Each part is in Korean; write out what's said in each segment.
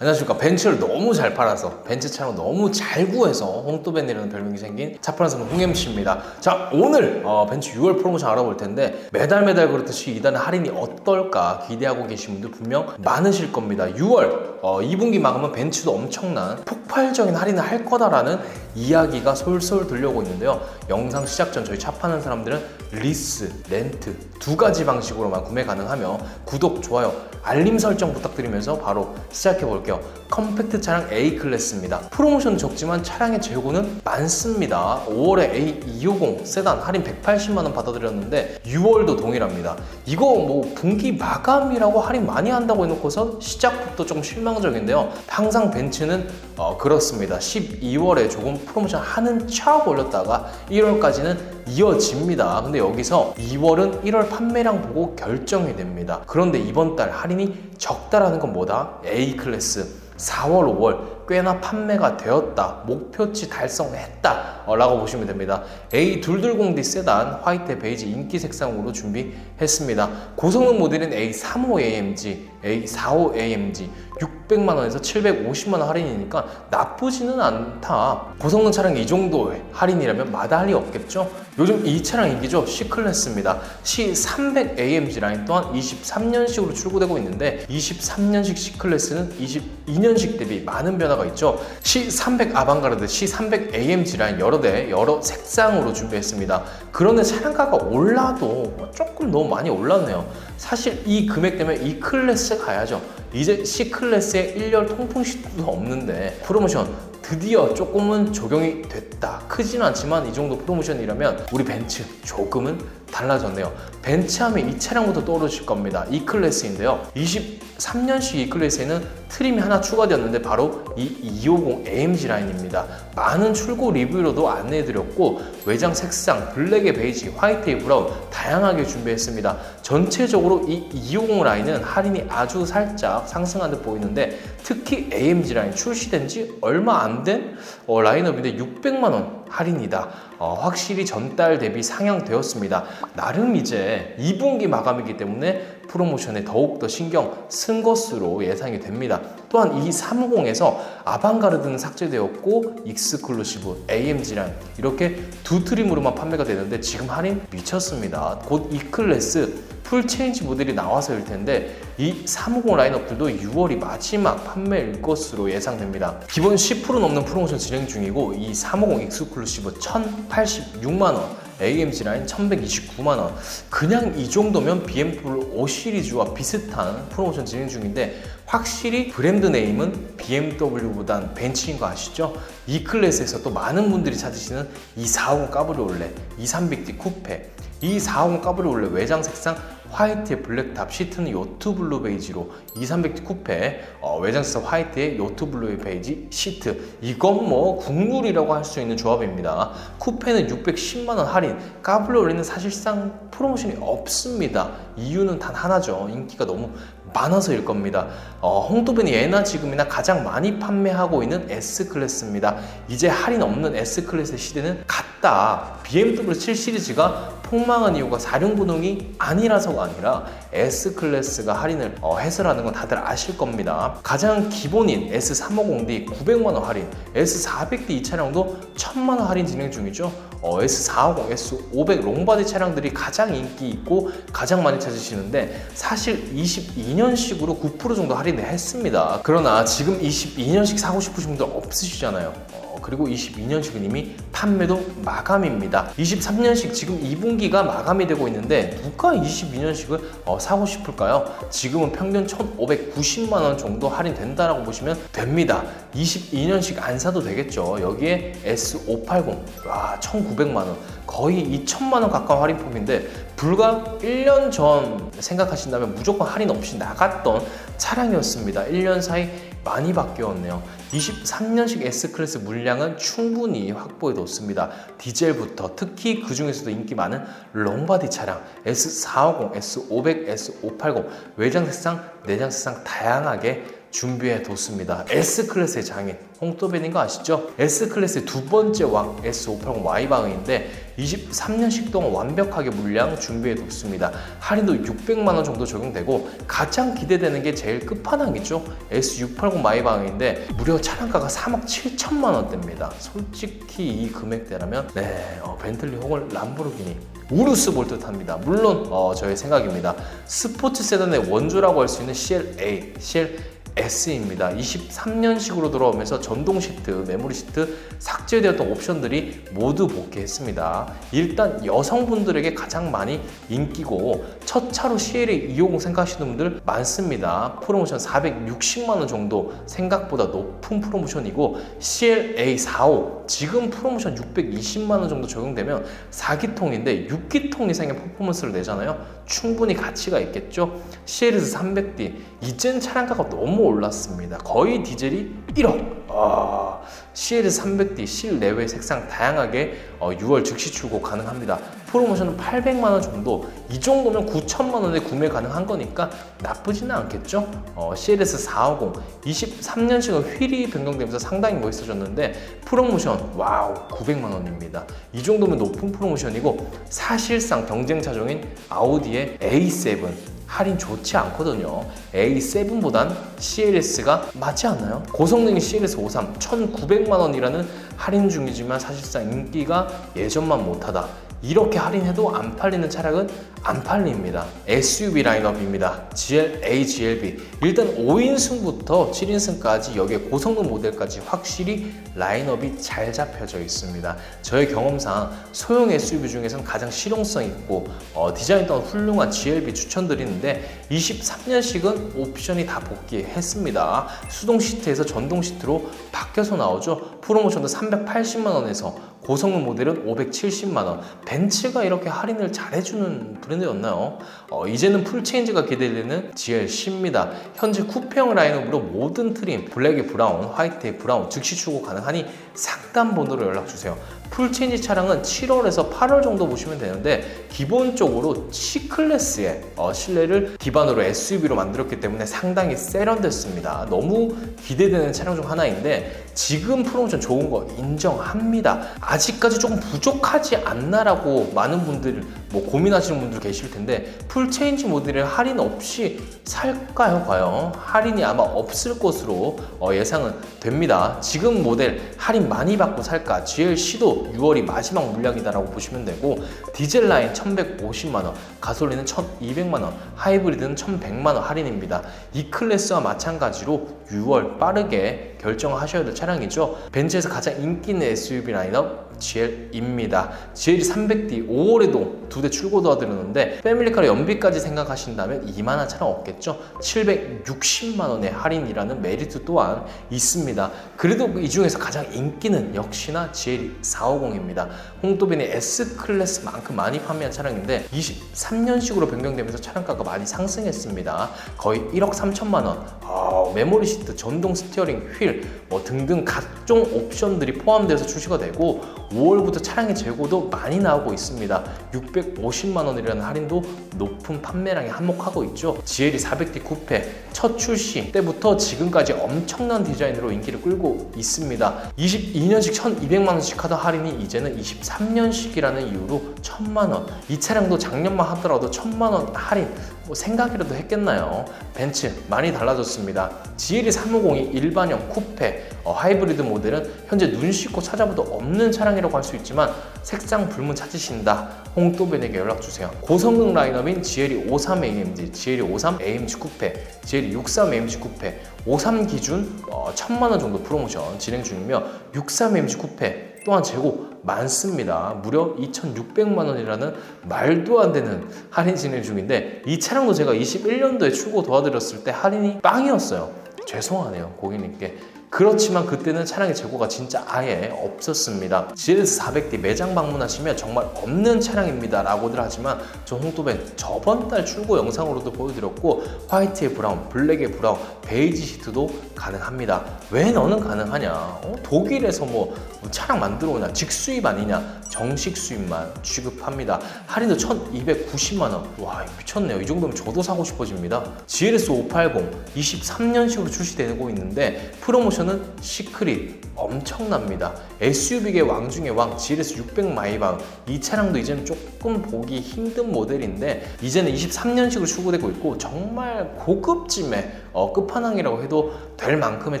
안녕하십니까. 벤츠를 너무 잘 팔아서 벤츠 차량 너무 잘 구해서 홍또벤이라는 별명이 생긴 차 파는 사람 홍MC입니다. 자 오늘 어, 벤츠 6월 프로모션 알아볼 텐데 매달 매달 그렇듯이 이달은 할인이 어떨까 기대하고 계신 분들 분명 많으실 겁니다. 6월 어, 2분기 마감은 벤츠도 엄청난 폭발적인 할인을 할 거다라는 이야기가 솔솔 들려오고 있는데요 영상 시작 전 저희 차 파는 사람들은 리스, 렌트 두 가지 방식으로만 구매 가능하며 구독, 좋아요, 알림 설정 부탁드리면서 바로 시작해 볼게요. 컴팩트 차량 A 클래스입니다. 프로모션 적지만 차량의 재고는 많습니다. 5월에 A250 세단 할인 180만 원 받아들였는데 6월도 동일합니다. 이거 뭐 분기 마감이라고 할인 많이 한다고 해놓고서 시작부터 좀 실망적인데요. 항상 벤츠는 어, 그렇습니다. 12월에 조금 프로모션 하는 척 올렸다가 1월까지는 이어집니다. 근데 여기서 2월은 1월 판매량 보고 결정이 됩니다. 그런데 이번 달 할인이 적다라는 건 뭐다? A 클래스 4월, 5월 꽤나 판매가 되었다. 목표치 달성했다. 어, 라고 보시면 됩니다. A220D 세단 화이트 베이지 인기 색상으로 준비했습니다. 고성능 모델은 A35AMG, A45AMG 600만원에서 750만원 할인이니까 나쁘지는 않다. 고성능 차량 이 정도의 할인이라면 마다할 리 없겠죠? 요즘 이 차량 인기죠? C클래스입니다. C300AMG 라인 또한 23년식으로 출고되고 있는데 23년식 C클래스는 22년식 대비 많은 변화가 있죠. C300 아방가르드, C300 AMG 라인 여러 대, 여러 색상으로 준비했습니다. 그런데 차량가가 올라도 조금 너무 많이 올랐네요. 사실 이 금액 때문에 이 클래스 가야죠. 이제 C 클래스에 1열 통풍 시트도 없는데 프로모션 드디어 조금은 적용이 됐다. 크진 않지만 이 정도 프로모션이라면 우리 벤츠 조금은 달라졌네요. 벤츠 하면 이 차량부터 떠오르실 겁니다. E 클래스인데요. 23년식 E 클래스에는 트림이 하나 추가되었는데 바로 이 250 AMG 라인입니다. 많은 출고 리뷰로도 안내해드렸고 외장 색상 블랙에 베이지, 화이트에 브라운 다양하게 준비했습니다. 전체적으로 이 250 라인은 할인이 아주 살짝 상승한 듯 보이는데 특히 AMG 라인 출시된 지 얼마 안된 어, 라인업인데 600만 원 할인이다. 어, 확실히 전달 대비 상향되었습니다. 나름 이제 2분기 마감이기 때문에 프로모션에 더욱더 신경 쓴 것으로 예상이 됩니다. 또한 이 350에서 아방가르드는 삭제되었고 익스클루시브, AMG랑 이렇게 두 트림으로만 판매가 되는데 지금 할인 미쳤습니다. 곧 E 클래스 풀 체인지 모델이 나와서일 텐데 이 350 라인업들도 6월이 마지막 판매일 것으로 예상됩니다. 기본 10% 넘는 프로모션 진행 중이고 이 350 익스클루시브 1,086만 원, AMG 라인 1,129만 원. 그냥 이 정도면 BMW 5 시리즈와 비슷한 프로모션 진행 중인데 확실히 브랜드 네임은 BMW보단 벤츠인 거 아시죠? 이 클래스에서 또 많은 분들이 찾으시는 240 까브리올레, 230D 쿠페, 240 까브리올레 외장 색상 화이트의 블랙탑 시트는 요트 블루 베이지로 2300D 쿠페 어, 외장 색상 화이트의 요트 블루 베이지 시트. 이건 뭐 국룰이라고 할 수 있는 조합입니다. 쿠페는 610만원 할인. 까브리올레는 사실상 프로모션이 없습니다. 이유는 단 하나죠. 인기가 너무 많아서일 겁니다. 어, 홍도벤이 예나 지금이나 가장 많이 판매하고 있는 S 클래스입니다. 이제 할인 없는 S 클래스의 시대는 갔다. BMW 7 시리즈가 폭망한 이유가 사륜구동이 아니라서가 아니라 S 클래스가 할인을 어, 해서라는 건 다들 아실 겁니다. 가장 기본인 S350D 900만 원 할인, S400D 이 차량도 1000만 원 할인 진행 중이죠. 어, S450, S500 롱바디 차량들이 가장 인기 있고 가장 많이 찾으시는데 사실 22년식으로 9% 정도 할인을 했습니다. 그러나 지금 22년식 사고 싶으신 분들 없으시잖아요. 어, 그리고 22년식은 이미 판매도 마감입니다. 23년식 지금 2분기가 마감이 되고 있는데 누가 22년식을 어, 사고 싶을까요? 지금은 평균 1,590만 원 정도 할인된다라고 보시면 됩니다. 22년식 안 사도 되겠죠. 여기에 S580 와 1,900만 원 거의 2천만 원 가까운 할인폭인데 불과 1년 전 생각하신다면 무조건 할인 없이 나갔던 차량이었습니다. 1년 사이 많이 바뀌었네요. 23년식 S클래스 물량은 충분히 확보해뒀습니다. 디젤부터 특히 그 중에서도 인기 많은 롱바디 차량 S450, S500, S580 외장 색상, 내장 색상 다양하게 준비해 뒀습니다. S클래스의 장인 홍토벤인 거 아시죠? S클래스의 두 번째 왕 S580 Y방인데 23년씩 동안 완벽하게 물량 준비해 뒀습니다. 할인도 600만 원 정도 적용되고 가장 기대되는 게 제일 끝판왕이죠. S680 마이방인데 무려 차량가가 3억 7천만 원대입니다. 솔직히 이 금액대라면 네 어, 벤틀리 혹은 람보르기니 우루스 볼 듯합니다. 물론 어, 저의 생각입니다. 스포츠 세단의 원조라고 할 수 있는 CLA, CL S입니다. 23년식으로 돌아오면서 전동 시트, 메모리 시트, 삭제되었던 옵션들이 모두 복귀했습니다. 일단 여성분들에게 가장 많이 인기고 첫 차로 CLA 250 생각하시는 분들 많습니다. 프로모션 460만 원 정도 생각보다 높은 프로모션이고 CLA 45 지금 프로모션 620만 원 정도 적용되면 4기통인데 6기통 이상의 퍼포먼스를 내잖아요. 충분히 가치가 있겠죠. CLS 300D 이젠 차량가가 너무 올랐습니다. 거의 디젤이 1억. 아, CLS 300D 실내외 색상 다양하게 어, 6월 즉시 출고 가능합니다. 프로모션은 800만 원 정도. 이 정도면 9천만 원에 구매 가능한 거니까 나쁘지는 않겠죠. 어, CLS 450 23년식은 휠이 변경되면서 상당히 멋있어졌는데 프로모션 와우 900만 원입니다. 이 정도면 높은 프로모션이고 사실상 경쟁 차종인 아우디의 A7 할인 좋지 않거든요. A7보단 CLS가 맞지 않나요? 고성능의 CLS 53 1,900만 원이라는 할인 중이지만 사실상 인기가 예전만 못하다. 이렇게 할인해도 안 팔리는 차량은 안 팔립니다. SUV 라인업입니다. GL, A, GLB. 일단 5인승부터 7인승까지 여기에 고성능 모델까지 확실히 라인업이 잘 잡혀져 있습니다. 저의 경험상 소형 SUV 중에서는 가장 실용성 있고 어, 디자인 또한 훌륭한 GLB 추천드리는데 23년식은 옵션이 다 복귀했습니다. 수동 시트에서 전동 시트로 바뀌어서 나오죠. 프로모션도 380만 원에서 고성능 모델은 570만 원. 벤츠가 이렇게 할인을 잘해주는 브랜드였나요? 어, 이제는 풀체인지가 기대되는 GLC입니다. 현재 쿠페형 라인업으로 모든 트림, 블랙에 브라운, 화이트에 브라운 즉시 출고 가능하니 상담 번호로 연락 주세요. 풀체인지 차량은 7월에서 8월 정도 보시면 되는데 기본적으로 C클래스의 어, 실내를 기반으로 SUV로 만들었기 때문에 상당히 세련됐습니다. 너무 기대되는 차량 중 하나인데 지금 프로모션 좋은 거 인정합니다. 아직까지 조금 부족하지 않나라고 많은 분들 뭐 고민하시는 분들 계실 텐데 풀 체인지 모델을 할인 없이 살까요 과연? 할인이 아마 없을 것으로 어, 예상은 됩니다. 지금 모델 할인 많이 받고 살까? GLC도 6월이 마지막 물량이다라고 보시면 되고 디젤 라인 1,150만 원, 가솔린은 1,200만 원, 하이브리드는 1,100만 원 할인입니다. 이 클래스와 마찬가지로 6월 빠르게 결정하셔야 될 차량이죠. 벤츠에서 가장 인기 있는 SUV 라인업 GL입니다. GL 300D 5월에도 두 대 출고 도와드렸는데 패밀리카로 연비까지 생각하신다면 이만한 차량 없겠죠. 760만 원의 할인이라는 메리트 또한 있습니다. 그래도 이 중에서 가장 인기는 역시나 GL 450입니다. 홍도빈의 S 클래스만큼 많이 판매한 차량인데 23년식으로 변경되면서 차량가가 많이 상승했습니다. 거의 1억 3천만 원. 아, 메모리 시트, 전동 스티어링, 휠, 뭐 등등 각종 옵션들이 포함돼서 출시가 되고 5월부터 차량의 재고도 많이 나오고 있습니다. 650만 원이라는 할인도 높은 판매량에 한몫하고 있죠. GLE 400D 쿠페 첫 출시 때부터 지금까지 엄청난 디자인으로 인기를 끌고 있습니다. 22년식 1200만 원씩 하던 할인이 이제는 23년식이라는 이유로 1000만 원. 이 차량도 작년만 하더라도 1000만 원 할인 뭐 생각이라도 했겠나요? 벤츠 많이 달라졌습니다. GLE 350이 일반형 쿠페 어, 하이브리드 모델은 현재 눈 씻고 찾아봐도 없는 차량이라고 할 수 있지만 색상 불문 찾으신다. 홍도벤에게 연락 주세요. 고성능 라인업인 GLE 53 AMG, GLE 53 AMG 쿠페, GLE 63 AMG 쿠페, 53 기준 어, 1000만 원 정도 프로모션 진행 중이며 63 AMG 쿠페 또한 재고 많습니다. 무려 2,600만 원이라는 말도 안 되는 할인 진행 중인데 이 차량도 제가 21년도에 출고 도와드렸을 때 할인이 빵이었어요. 죄송하네요 고객님께 그렇지만 그때는 차량의 재고가 진짜 아예 없었습니다. GLS 400D 매장 방문하시면 정말 없는 차량입니다. 라고들 하지만 저 홍도벤 저번 달 출고 영상으로도 보여드렸고 화이트의 브라운, 블랙의 브라운, 베이지 시트도 가능합니다. 왜 너는 가능하냐? 어? 독일에서 뭐 차량 만들어 오냐? 직수입 아니냐? 정식 수입만 취급합니다. 할인도 1,290만 원. 와 미쳤네요. 이 정도면 저도 사고 싶어집니다. GLS 580 23년식으로 출시되고 있는데 프로모션 은 시크릿 엄청납니다. SUV계 왕 중의 왕 GLS 600 마이바흐 이 차량도 이제는 조금 보기 힘든 모델인데 이제는 23년식으로 추구되고 있고 정말 고급짐의 어, 끝판왕이라고 해도 될 만큼의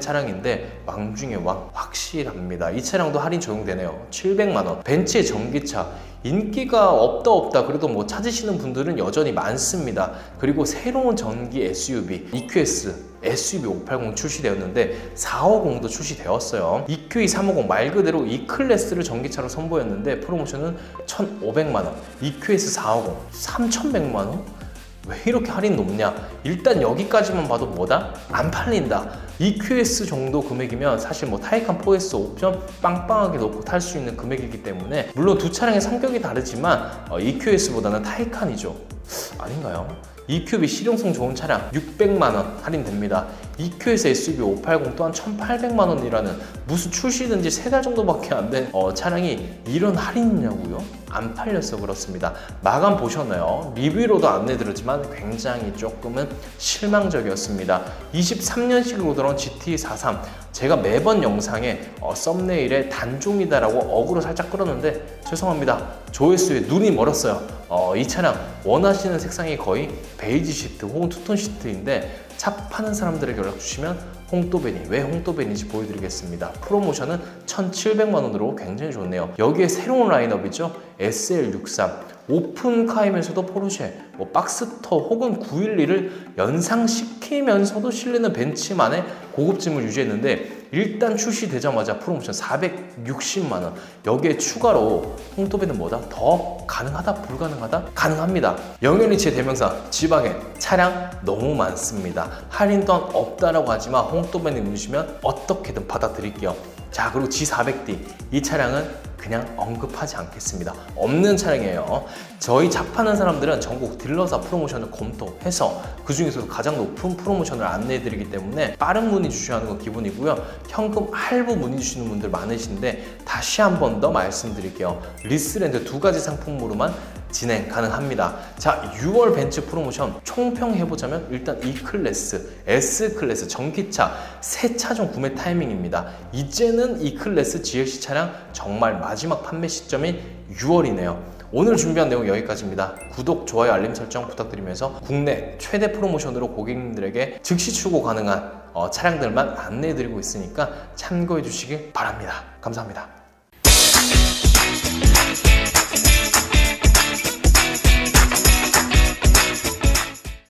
차량인데 왕 중의 왕 확실합니다. 이 차량도 할인 적용되네요. 700만 원. 벤츠의 전기차 인기가 없다 없다 그래도 뭐 찾으시는 분들은 여전히 많습니다. 그리고 새로운 전기 SUV EQS SUV 580 출시되었는데 450도 출시되었어요. EQE 350 말 그대로 이 클래스를 전기차로 선보였는데 프로모션은 1,500만 원. EQS 450 3,100만 원? 왜 이렇게 할인 높냐? 일단 여기까지만 봐도 뭐다? 안 팔린다. EQS 정도 금액이면 사실 뭐 타이칸 4S 옵션 빵빵하게 넣고 탈 수 있는 금액이기 때문에 물론 두 차량의 성격이 다르지만 어, EQS보다는 타이칸이죠. 아닌가요? EQB 실용성 좋은 차량 600만 원 할인됩니다. EQS SUV 580 또한 1,800만 원이라는 무슨 출시된 지세달 정도밖에 안된 어, 차량이 이런 할인이냐고요? 안 팔려서 그렇습니다. 마감 보셨나요? 리뷰로도 안내드렸지만 굉장히 조금은 실망적이었습니다. 23년식으로 들어온 GT43 제가 매번 영상에 어, 썸네일에 단종이다라고 어그로 살짝 끌었는데 죄송합니다. 조회수에 눈이 멀었어요. 어, 이 차량 원하시는 색상이 거의 베이지 시트 혹은 투톤 시트인데 차 파는 사람들에게 연락 주시면 홍또벤이 왜 홍또벤인지 보여드리겠습니다. 프로모션은 1,700만 원으로 굉장히 좋네요. 여기에 새로운 라인업이죠. SL63 오픈카이면서도 포르쉐, 뭐 박스터 혹은 911을 연상시키면서도 실내는 벤츠만의 고급짐을 유지했는데 일단 출시되자마자 프로모션 460만 원. 여기에 추가로 홍토벤은 뭐다? 더 가능하다? 불가능하다? 가능합니다. 영현이치의 대명사 지방엔 차량 너무 많습니다. 할인 또한 없다라고 하지만 홍토벤이 누르시면 어떻게든 받아드릴게요. 자 그리고 G400D 이 차량은 그냥 언급하지 않겠습니다. 없는 차량이에요. 저희 차 파는 사람들은 전국 딜러사 프로모션을 검토해서 그 중에서도 가장 높은 프로모션을 안내해드리기 때문에 빠른 문의 주셔야 하는 건 기본이고요. 현금 할부 문의 주시는 분들 많으신데 다시 한 번 더 말씀드릴게요. 리스랜드 두 가지 상품으로만 진행 가능합니다. 자, 6월 벤츠 프로모션 총평해보자면 일단 E 클래스, S 클래스 전기차 새 차종 구매 타이밍입니다. 이제는 E 클래스 GLC 차량 정말 마지막 판매 시점인 6월이네요. 오늘 준비한 내용 여기까지입니다. 구독, 좋아요, 알림 설정 부탁드리면서 국내 최대 프로모션으로 고객님들에게 즉시 출고 가능한 어, 차량들만 안내해드리고 있으니까 참고해 주시길 바랍니다. 감사합니다.